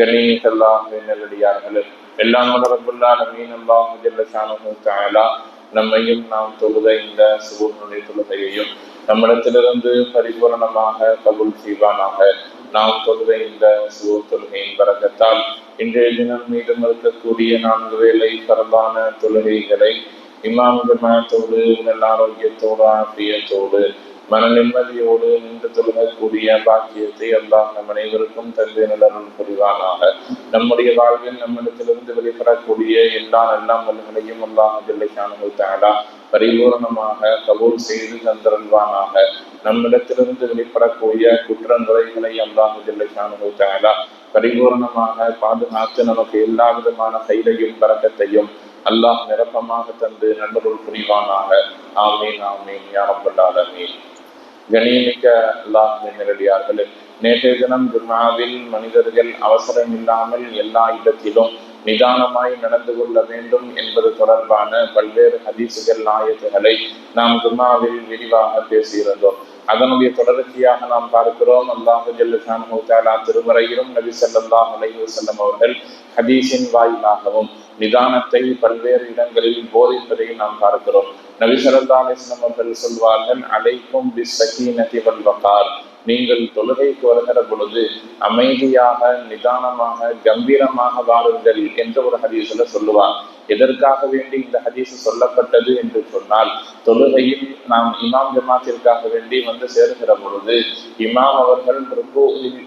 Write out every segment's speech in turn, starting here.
கண்ணியத்தெல்லாம் நல்லடியார்களே எல்லாம் ரபுல்லான மீன் அல்லாஹ் நம்மையும் நாம் தொழுத இந்த சுகூர்னுடைய தொழுகையையும் நம்மிடத்திலிருந்து பரிபூரணமாக கபுல் செய்வானாக. நாம் தொழுத இந்த சுகூர் தொழுகையின் பறக்கத்தால் இன்றைய தினம் மீதும் இருக்கக்கூடிய நான்கு வேளை பரவான தொழுகைகளை இமாம் ஜமாத்தோடு உடல் ஆரோக்கியத்தோடு ஆசியத்தோடு மன நிம்மதியோடு நின்று தொழுகக்கூடிய பாக்கியத்தை அல்லாஹ் நம் அனைவருக்கும் தந்தை நிலரும் புரிவானாக. நம்முடைய வாழ்வில் நம்மிடத்திலிருந்து வெளிப்படக்கூடிய எல்லா நல்ல மல்களையும் அல்லாஹ் ஜல்லைக்கானு தாடா பரிபூரணமாக கபூல் செய்து தந்திருவானாக நம்மிடத்திலிருந்து வெளிப்படக்கூடிய குற்றங்குறைகளை அல்லாஹ் ஜல்லைக்கானு தாடா பரிபூரணமாக பாதுகாத்து நமக்கு எல்லா விதமான கைதையும் பறக்கத்தையும் அல்லாஹ் நிரப்பமாக தந்து நண்பர்கள் புரிவானாக. ஆமீன் ஆமீன் யாரப்பல்லாதமீன் கணியமிக்க அல்லாஹ் நேரடியார்களே நேற்றைய தினம் ஜும்மாவில் மனிதர்கள் அவசரம் இல்லாமல் எல்லா இடத்திலும் நிதானமாய் நடந்து கொள்ள வேண்டும் என்பது தொடர்பான பல்வேறு ஹதீசுகள் நாயத்துகளை நாம் ஜும்மாவில் விரிவாக பேசியிருந்தோம் அதனுடைய தொடர்ச்சியாக நாம் பார்க்கிறோம் அல்லாஹு ஜல்லுசானா திருமறையிலும் நபி சல்லாஹ் அலைஹி அவர்கள் ஹதீஸின் வாயிலாகவும் நிதானத்தை பல்வேறு இடங்களில் போதிப்பதை நாம் பார்க்கிறோம். நபி சல்லா அலிஸ்லாம் அவர்கள் சொல்வார்கள் அலைக்கும் பி சகீனதி வல்வகார் நீங்கள் தொழுகைக்கு வருகிற பொழுது அமைதியாக நிதானமாக கம்பீரமாக வாருங்கள் என்ற ஒரு ஹதீஸ்ல சொல்லுவார். எதற்காக வேண்டி இந்த ஹதீஸ் சொல்லப்பட்டது என்று சொன்னால் தொழுகையில் நாம் இமாம் ஜமாத்திற்காக வேண்டி வந்து சேருகிற பொழுது இமாம் அவர்கள்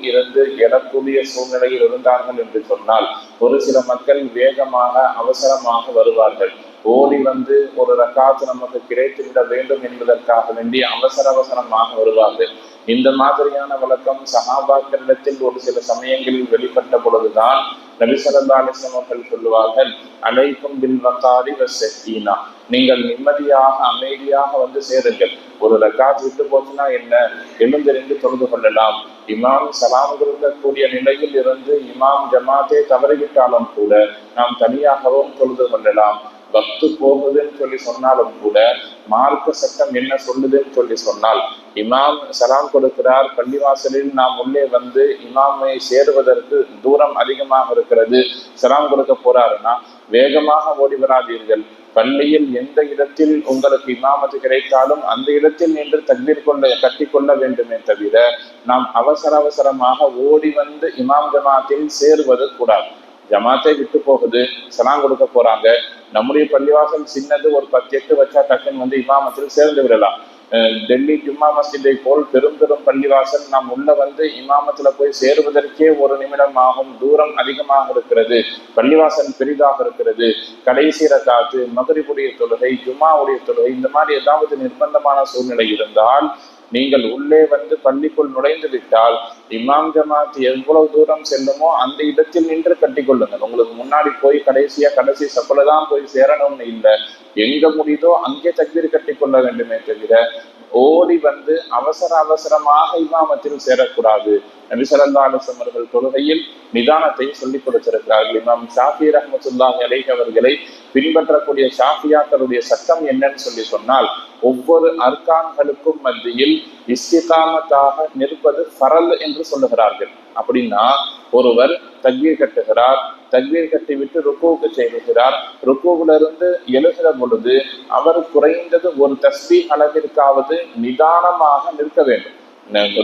இருந்து எழக்கூடிய சூழ்நிலையில் இருந்தார்கள் என்று சொன்னால் ஒரு சில மக்கள் வேகமாக அவசரமாக வருவார்கள். ஓடி வந்து ஒரு ரக்காத்து நமக்கு கிடைத்துவிட வேண்டும் என்பதற்காக வேண்டி அவசர அவசரமாக வருவார்கள். இந்த மாதிரியான வழக்கம் சகாபாக்களிடத்தில் ஒரு சில சமயங்களில் வெளிப்பட்ட பொழுதுதான் நபிசல்லா அவர்கள் சொல்லுவார்கள் அழைக்கும் பில் வக்காரி நீங்கள் நிம்மதியாக அமைதியாக வந்து சேருங்கள். ஒரு ரக்காத் விட்டு போச்சுன்னா என்ன? எழுந்திருந்து தொழுது கொள்ளலாம். இமாம் சலாம் கொடுக்கக்கூடிய நிலையில் இருந்து இமாம் ஜமாத்தே தவறிவிட்டாலும் கூட நாம் தனியாகவும் தொழுது கொள்ளலாம். பக்து போகுதுன்னு சொல்லி சொன்னாலும் கூட மார்க்க சட்டம் என்ன சொல்லுதுன்னு சொல்லி சொன்னால் இமாம் சலாம் கொடுக்கிறார் பள்ளிவாசலில் நாம் உள்ளே வந்து இமாமை சேருவதற்கு தூரம் அதிகமாக இருக்கிறது சலாம் கொடுக்க போறாருன்னா வேகமாக ஓடி வராதீர்கள். பள்ளியில் எந்த இடத்தில் உங்களுக்கு இமாமத்து கிடைத்தாலும் அந்த இடத்தில் நின்று தக்பீர் கொள்ள கட்டிக்கொள்ள வேண்டுமே தவிர நாம் அவசர அவசரமாக ஓடி வந்து இமாம் ஜமாத்தில் சேருவது கூடாது. ஜமாத்தை விட்டு போகுது சலாம் கொடுக்க போறாங்க. நம்முடைய பள்ளிவாசல் சின்னது ஒரு பத்து எட்டு வச்சா டக்குன்னு வந்து இமாமத்தில் சேர்ந்து விடலாம். டெல்லி ஜும்மா மஸ்ஜிதை போல் பெரும் பெரும் பள்ளிவாசல் நாம் உள்ள வந்து இமாமத்துல போய் சேருவதற்கே ஒரு நிமிடம் ஆகும். தூரம் அதிகமாக இருக்கிறது. பள்ளிவாசல் பெரிதாக இருக்கிறது. கடைசி ரகாத்து மதுரைப்புடைய தொழுகை ஜும்மாவுடைய தொழுகை இந்த மாதிரி ஏதாவது நிர்பந்தமான சூழ்நிலை இருந்தால் நீங்கள் உள்ளே வந்து பள்ளிக்குள் நுழைந்து விட்டால் இமாம் ஜமாத் எவ்வளவு தூரம் செல்லுமோ அந்த இடத்தில் நின்று கட்டி கொள்ளுங்கள் உங்களுக்கு முன்னாடி போய் கடைசியா கடைசி சப்பல தான் போய் சேரணும்னு இல்லை. எங்க முடியுதோ அங்கே தக்பீர் கட்டி கொள்ள வேண்டுமே தவிர ஓடி வந்து அவசர அவசரமாக இமாமத்தில் சேரக்கூடாது. நபிசல்லா அலுவலம் அவர்கள் தொழுகையில் நிதானத்தை சொல்லிக் கொடுத்திருக்கிறார்கள். இமாம் ஷாஃபி ரஹமத்துல்லாஹி அலைஹி அவர்களை பின்பற்றக்கூடிய ஷாஃபியாக்களுடைய சட்டம் என்னன்னு சொல்லி சொன்னால் ஒவ்வொரு அர்கான்களுக்கும் மத்தியில் இஸ்திகாமத்தாக நிற்பது ஃபரல் என்று சொல்லுகிறார்கள். அப்படின்னா ஒருவர் தக்வீர் கட்டுகிறார் தக்வீர் கட்டிவிட்டு ருக்குவுக்கு செய்கிறார் ருக்கோவிலிருந்து எழுகிற பொழுது அவர் குறைந்தது ஒரு தஸ்பி அளவிற்காவது நிதானமாக நிற்க வேண்டும்.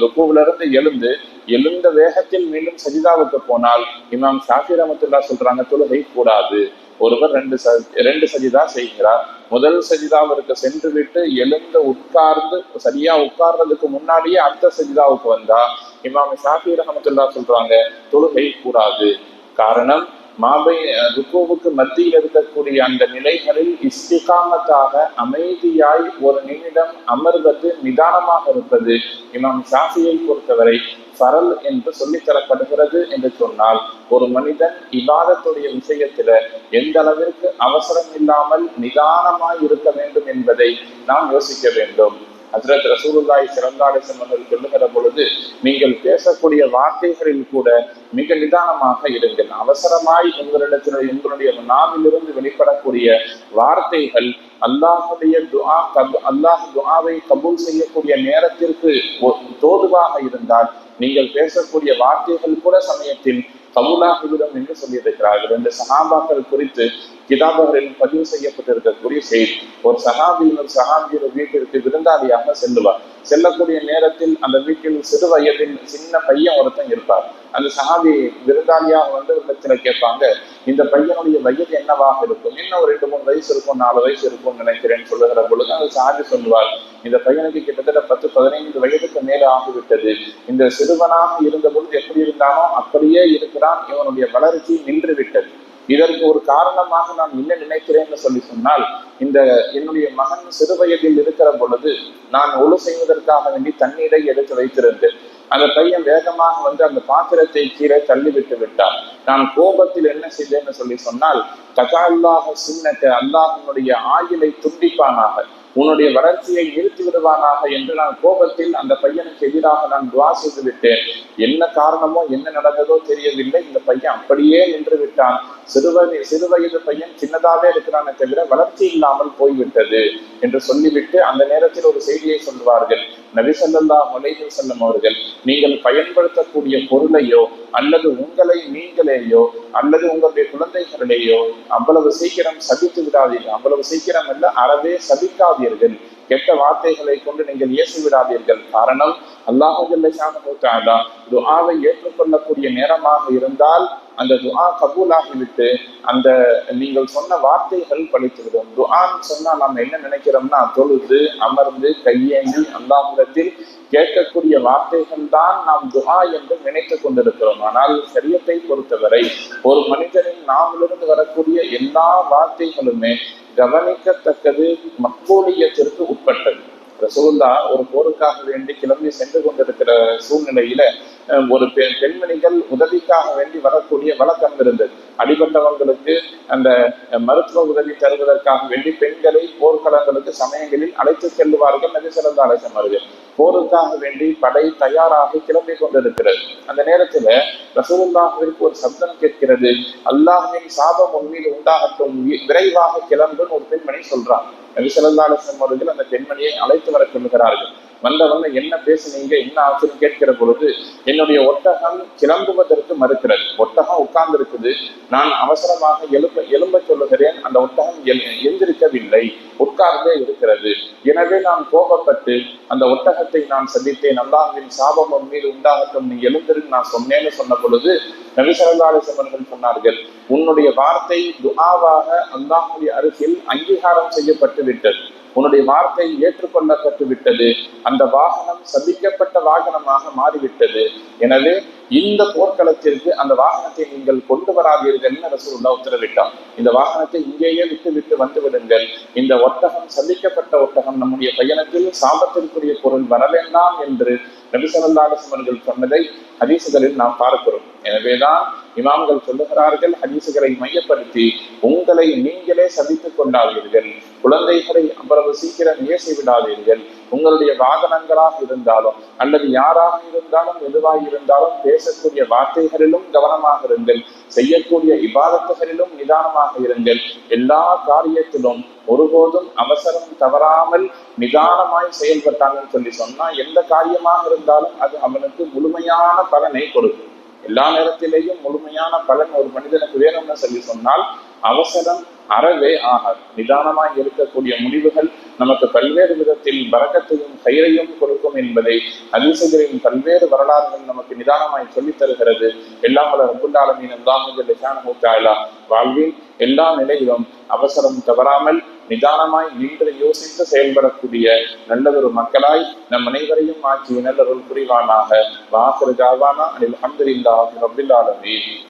ருக்குவிலிருந்து எழுந்து எழுந்த வேகத்தில் மீண்டும் சஜிதாவுக்கு போனால் இமாம் ஷாஃபி ரமத்துல்லா சொல்றாங்க தொழுகை கூடாது. ஒருவர் ரெண்டு ச ரெண்டு சஜிதா செய்கிறார். முதல் சஜிதாவிற்கு சென்று விட்டு எழுந்து உட்கார்ந்து சரியா உட்கார்றதுக்கு முன்னாடியே அடுத்த சஜிதாவுக்கு வந்தா இமாம் ஷாஃபி ரஹமத்துல்லா சொல்றாங்க தொழுகை கூடாது. காரணம் மாபை ருக்குவுக்கு மத்தியில் இருக்கக்கூடிய அந்த நிலைகளில் இஸ்திகாமத்தாக அமைதியாய் ஒரு நிமிடம் அமர்வது நிதானமாக இருப்பது இமாம் ஷாஃபியை பொறுத்தவரை சரல் என்று சொல்லித்தரப்படுகிறது என்று சொன்னால் ஒரு மனிதன் இவாதத்துடைய விஷயத்துல எந்த அளவிற்கு அவசரம் இல்லாமல் நிதானமாய் இருக்க வேண்டும் என்பதை நாம் யோசிக்க வேண்டும். ஹசரத் ரசூலுல்லாய் சிறந்தாலிசம் அவர்கள் சொல்லுகிற பொழுது நீங்கள் பேசக்கூடிய வார்த்தைகளில் கூட மிக நிதானமாக இருங்கள். அவசரமாய் உங்களிடத்தில் உங்களுடைய நாவிலிருந்து வெளிப்படக்கூடிய வார்த்தைகள் அல்லாஹுடைய துஆ கப் அல்லாஹ் துஆவை கபூல் செய்யக்கூடிய நேரத்திற்கு தோதுவாக இருந்தால் நீங்கள் பேசக்கூடிய வார்த்தைகள் கூட சமயத்தில் கபூலாகிவிடும் என்று சொல்லியிருக்கிறார்கள். இந்த சகாபாக்கள் குறித்து கிதாபுகளில் பதிவு செய்யப்பட்டிருக்கக்கூடிய செய்தி. ஒரு சகாபியின் சகாபியர் வீட்டிற்கு விருந்தாளியாக செல்லுவார். செல்லக்கூடிய நேரத்தில் அந்த வீட்டில் சிறு வயதில் சின்ன பையன் ஒருத்தன் இருப்பார். அந்த சகாபி விருந்தாளியாக வந்து இடத்துல கேட்பாங்க இந்த பையனுடைய வயது என்னவாக இருக்கும்? இன்னும் ஒரு ரெண்டு மூணு வயசு இருக்கும்? நாலு வயசு இருக்கும்னு நினைக்கிறேன்னு சொல்லுகிற பொழுது அந்த சகாபி சொல்லுவார் இந்த பையனுக்கு கிட்டத்தட்ட பத்து பதினைந்து வயதுக்கு மேலே ஆகிவிட்டது. இந்த சிறுவனாக இருந்த பொழுது எப்படி இருந்தானோ அப்படியே இருக்கிறான். இவனுடைய வளர்ச்சி நின்று விட்டது இதற்கு ஒரு காரணமாக நான் என்ன நினைக்கிறேன் சொல்லி சொன்னால் இந்த என்னுடைய மகன் சிறு வயதில் இருக்கிற பொழுது நான் ஒழு செய்வதற்காக வேண்டி தண்ணீரை எடுத்து வைத்திருந்தேன். அந்த பையன் வேகமாக வந்து அந்த பாத்திரத்தை கீழே தள்ளி விட்டு நான் கோபத்தில் என்ன செய்தேன்னு சொல்லி சொன்னால் தகா அல்லாஹ சின்னத்தை அல்லாஹனுடைய ஆயிலை துண்டிப்பானாக உன்னுடைய வளர்ச்சியை நிறுத்தி விடுவானாக என்று நான் கோபத்தில் அந்த பையனுக்கு எதிராக நான் துவா செய்து விட்டேன். என்ன காரணமோ என்ன நடந்ததோ தெரியவில்லை. இந்த பையன் அப்படியே நின்று விட்டான். சிறுவயது சிறுவயது பையன் சின்னதாகவே இருக்கிறானே தவிர வளர்ச்சி இல்லாமல் போய்விட்டது என்று சொல்லிவிட்டு அந்த நேரத்தில் ஒரு செய்தியை சொல்வார்கள். நபிசல்லா முலைகள் செல்லும் அவர்கள் நீங்கள் பயன்படுத்தக்கூடிய பொருளையோ அல்லது உங்களை நீங்களேயோ அல்லது உங்களுடைய குழந்தைகளிலேயோ அவ்வளவு சீக்கிரம் சபித்து விடாதீர்கள். அவ்வளவு சீக்கிரம் அல்ல அறவே சபிக்காதீர்கள். கெட்ட வார்த்தைகளை கொண்டு நீங்கள் இயேசு விடாதீர்கள். காரணம் அல்லாஹுல்லா துஆவை ஏற்றுக்கொள்ளக்கூடிய நேரமாக இருந்தால் அந்த துஆ கபூலாகிவிட்டு அந்த நீங்கள் சொன்ன வார்த்தைகள் பழித்துவிடும். துஆன்னு சொன்னால் நாம் என்ன நினைக்கிறோம்னா தொழுது அமர்ந்து கையேந்தி அல்லாஹிடத்தில் கேட்கக்கூடிய வார்த்தைகள் தான் நாம் துஆ என்று நினைத்து கொண்டிருக்கிறோம். ஆனால் சரியத்தை பொறுத்தவரை ஒரு மனிதனின் நாமிலிருந்து வரக்கூடிய எல்லா வார்த்தைகளுமே கவனிக்கத்தக்கது மக்கோலியத்திற்கு உட்பட்டது. ரசோல்லா ஒரு போருக்காக வேண்டி கிளம்பி சென்று கொண்டிருக்கிற சூழ்நிலையில ஒரு பெண்மணிகள் உதவிக்காக வேண்டி வரக்கூடிய வழக்கம் இருந்தது. அடிபட்டவங்களுக்கு அந்த மருத்துவ உதவி தருவதற்காக வேண்டி பெண்களை போர்க்களங்களுக்கு சமயங்களில் அழைத்து செல்லுவார்கள். மிக சிறந்த அழைச்சமார்கள் போருக்காக வேண்டி படை தயாராக கிளம்பி கொண்டிருக்கிறது. அந்த நேரத்துல ரசூலுல்லாஹிற்கு ஒரு சப்தம் கேட்கிறது. அல்லாஹின் சாபம் உண்மையில் உண்டாகட்டும். விரைவாக கிளம்புன்னு ஒரு பெண்மணி சொல்றான். நபி சொல்லா அவர்கள் அந்த பெண்மணியை அழைத்து வர சொல்லுகிறார்கள். வந்தவங்க என்ன பேசுனீங்க என்ன ஆச்சுன்னு கேட்கிற பொழுது என்னுடைய ஒட்டகம் கிளம்புவதற்கு மறுக்கிறது. ஒட்டகம் உட்கார்ந்து இருக்குது நான் அவசரமாக எழுப்ப எழும்ப சொல்லுகிறேன். அந்த ஒட்டகம் எந்திருக்கவில்லை. உட்கார்ந்தே இருக்கிறது. எனவே நான் கோபப்பட்டு அந்த ஒட்டகத்தை நான் சந்தித்தேன். அல்லாஹின் சாபம் மீது உண்டாகட்டும். நீ எழுந்திருந்து நான் சொன்னேன்னு சொன்ன பொழுது நபிசரல்லாலிசம் அவர்கள் சொன்னார்கள் உன்னுடைய வார்த்தை துஆவாக அல்லாஹுடைய அருகில் அங்கீகாரம் செய்யப்பட்டு விட்டது உன்னுடைய வார்த்தையை ஏற்றுக்கொள்ள கற்றுவிட்டது அந்த வாகனம் சபிக்கப்பட்ட வாகனமாக மாறிவிட்டது. எனவே இந்த போர்க்களத்திற்கு அந்த வாகனத்தை நீங்கள் கொண்டு வராதீர்கள் ரசூல்லா உத்தரவிட்டான். இந்த வாகனத்தை இங்கேயே விட்டு விட்டு வந்து விடுங்கள். இந்த ஒட்டகம் சபிக்கப்பட்ட ஒட்டகம் நம்முடைய பயணத்தில் சாபத்திற்குரிய பொருள் வரவேண்டாம் என்று நபிசல்லாசம் அவர்கள் சொன்னதை ஹதீசுகளில் நாம் பார்க்கிறோம். எனவேதான் இமாம்கள் சொல்லுகிறார்கள் ஹதீசுகளை மையப்படுத்தி உங்களை நீங்களே சந்தித்துக் கொண்டாதீர்கள். குழந்தைகளை அவ்வளவு சீக்கிரம் இயேசி விடாதீர்கள். உங்களுடைய வாகனங்களாக இருந்தாலும் அல்லது யாராக இருந்தாலும் எதுவாக இருந்தாலும் பேசக்கூடிய வார்த்தைகளிலும் கவனமாக இருங்கள். செய்யக்கூடிய இபாதத்துகளிலும் நிதானமாக இருங்கள். எல்லா காரியத்திலும் ஒருபோதும் அவசரம் தவறாமல் நிதானமாய் செயல்பட்டாங்கன்னு சொல்லி சொன்னா எந்த காரியமாக இருந்தாலும் அது அவனுக்கு முழுமையான பலனை கொடுக்கும். எல்லா நேரத்திலேயும் முழுமையான பலன் ஒரு மனிதனுக்கு வேணும்னு சொல்லி சொன்னால் அவசரம் அறவே ஆகாது. நிதானமாய் இருக்கக்கூடிய முடிவுகள் நமக்கு பல்வேறு விதத்தில் வரக்கத்தையும் கயிறையும் கொடுக்கும் என்பதை அதிசகரின் பல்வேறு வரலாறுகள் நமக்கு நிதானமாய் சொல்லித் தருகிறது. எல்லாம் வள ரபுல்லாலமீன் அல்லாஹுல்லா வாழ்வில் எல்லா நிலையிலும் அவசரம் தவறாமல் நிதானமாய் நின்று யோசித்து செயல்படக்கூடிய நல்லதொரு மக்களாய் நம் அனைவரையும் ஆக்கி நல்லதொரு புரிவானாக. வாசரு ஜாவானா அனில் அஹமதுல்லாஹி ரபில்